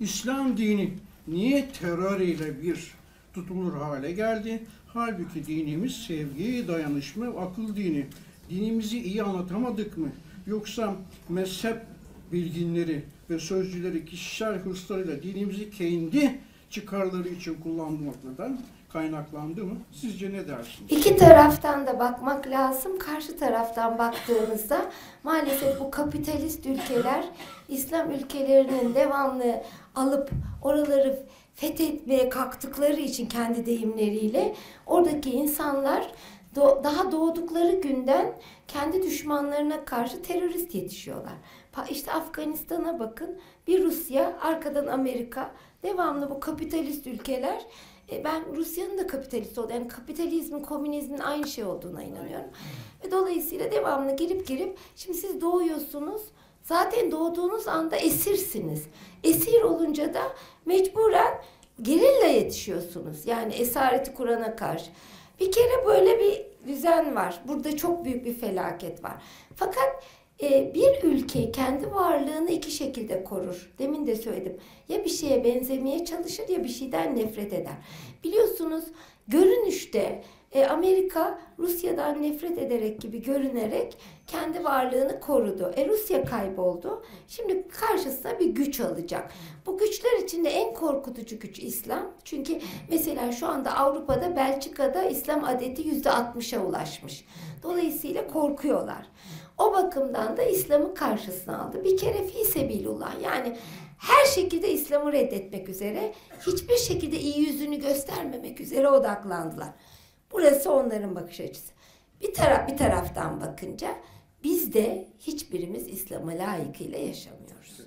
İslam dini niye terör ile bir tutulur hale geldi? Halbuki dinimiz sevgi, dayanışma, akıl dini. Dinimizi iyi anlatamadık mı? Yoksa mezhep bilginleri ve sözcüleri kişisel hırslarıyla dinimizi kendi çıkarları için kullanmaktan kaynaklandı mı? Sizce ne dersiniz? İki taraftan da bakmak lazım. Karşı taraftan baktığımızda maalesef bu kapitalist ülkeler İslam ülkelerinin devamlı alıp oraları fethetmeye kalktıkları için kendi deyimleriyle oradaki insanlar do- daha doğdukları günden kendi düşmanlarına karşı terörist yetişiyorlar. İşte Afganistan'a bakın. Bir Rusya, arkadan Amerika. Devamlı bu kapitalist ülkeler e, ben Rusya'nın da kapitalist olduğu, yani kapitalizmin, komünizmin aynı şey olduğuna inanıyorum. Ve dolayısıyla devamlı girip girip, şimdi siz doğuyorsunuz, zaten doğduğunuz anda esirsiniz. Esir olunca da mecburen gerilla yetişiyorsunuz. Yani esareti Kur'an'a karşı. Bir kere böyle bir düzen var. Burada çok büyük bir felaket var. Fakat e, bir ülke kendi varlığını iki şekilde korur. Demin de söyledim. Ya bir şeye benzemeye çalışır ya bir şeyden nefret eder. Biliyorsunuz görünüşte e, Amerika Rusya'dan nefret ederek gibi görünerek kendi varlığını korudu. E Rusya kayboldu. Şimdi karşısına bir güç alacak. Bu güçler içinde en korkutucu güç İslam. Çünkü mesela şu anda Avrupa'da, Belçika'da İslam adeti yüzde 60'a ulaşmış. Dolayısıyla korkuyorlar. O bakımdan da İslam'ı karşısına aldı. Bir kere fi sebilullah yani her şekilde İslam'ı reddetmek üzere, hiçbir şekilde iyi yüzünü göstermemek üzere odaklandılar. Burası onların bakış açısı. Bir taraf bir taraftan bakınca biz de hiçbirimiz İslam'a layıkıyla yaşamıyoruz.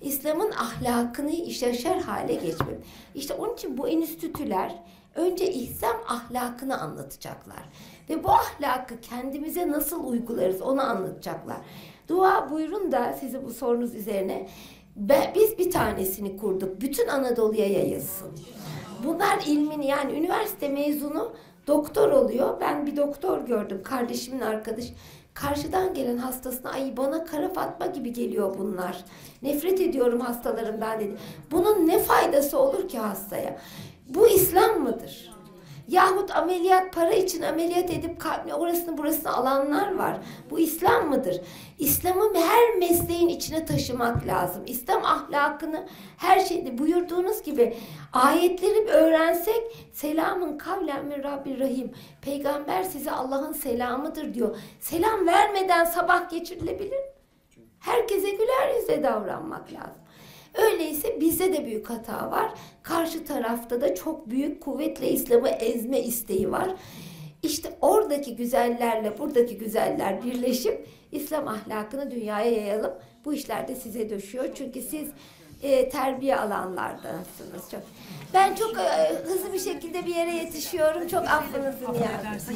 İslam'ın ahlakını yaşar hale geçmem. İşte onun için bu enstitüler önce İslam ahlakını anlatacaklar. Ve bu ahlakı kendimize nasıl uygularız onu anlatacaklar. Dua buyurun da sizi bu sorunuz üzerine be- biz bir tanesini kurduk. Bütün Anadolu'ya yayılsın. Bunlar ilmini yani üniversite mezunu doktor oluyor. Ben bir doktor gördüm kardeşimin arkadaş. Karşıdan gelen hastasına ay bana kara fatma gibi geliyor bunlar. Nefret ediyorum hastalarımdan dedi. Bunun ne faydası olur ki hastaya? Bu İslam mıdır? Yahut ameliyat para için ameliyat edip kalbine orasını burasını alanlar var. Bu İslam mıdır? İslam'ı her mesleğin içine taşımak lazım. İslam ahlakını her şeyde buyurduğunuz gibi ayetleri öğrensek selamın kavlen min Rabbir Rahim. Peygamber size Allah'ın selamıdır diyor. Selam vermeden sabah geçirilebilir? Herkese güler yüzle davranmak lazım. Öyleyse bizde de büyük hata var. Karşı tarafta da çok büyük kuvvetle İslam'ı ezme isteği var. İşte oradaki güzellerle buradaki güzeller birleşip İslam ahlakını dünyaya yayalım. Bu işler de size düşüyor. Çünkü siz e, terbiye alanlardansınız çok. Ben çok e, hızlı bir şekilde bir yere yetişiyorum. Çok affınızı niyaz.